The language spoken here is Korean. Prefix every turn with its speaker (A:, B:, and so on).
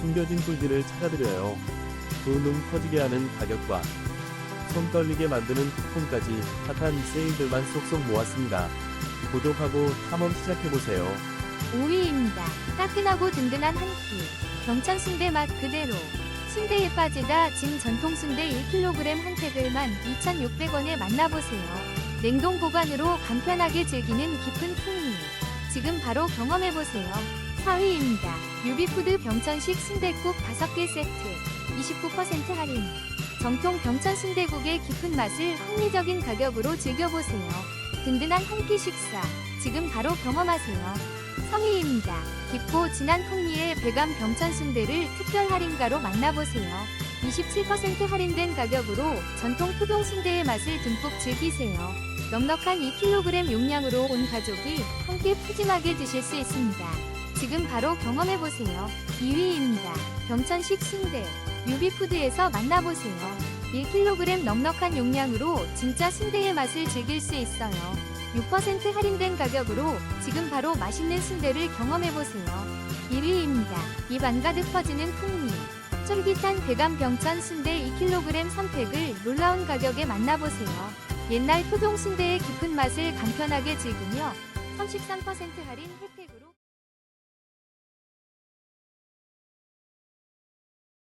A: 숨겨진 꿀들을 찾아드려요. 두눈 커지게 하는 가격과 손 떨리게 만드는 쿠폰까지 핫한 세일들만 쏙쏙 모았습니다. 구독하고 탐험 시작해보세요.
B: 5위입니다. 따끈하고 든든한 한 끼. 경천 순대 맛 그대로. 순대에 빠지다 진 전통 순대 1kg 한 팩을만 2,600원에 만나보세요. 냉동 보관으로 간편하게 즐기는 깊은 풍미. 지금 바로 경험해보세요. 4위입니다. 유비푸드 병천식 순대국 5개 세트. 29% 할인. 정통 병천 순대국의 깊은 맛을 합리적인 가격으로 즐겨보세요. 든든한 한 끼 식사. 지금 바로 경험하세요. 3위입니다. 깊고 진한 풍미의 배감 병천 순대를 특별 할인가로 만나보세요. 27% 할인된 가격으로 전통 토종 순대의 맛을 듬뿍 즐기세요. 넉넉한 2kg 용량으로 온 가족이 함께 푸짐하게 드실 수 있습니다. 지금 바로 경험해보세요. 2위입니다. 병천식 순대. 유비푸드에서 만나보세요. 1kg 넉넉한 용량으로 진짜 순대의 맛을 즐길 수 있어요. 6% 할인된 가격으로 지금 바로 맛있는 순대를 경험해보세요. 1위입니다. 입 안 가득 퍼지는 풍미. 쫄깃한 대감 병천 순대 2kg 3팩을 놀라운 가격에 만나보세요. 옛날 토종 순대의 깊은 맛을 간편하게 즐기며 33% 할인 혜택으로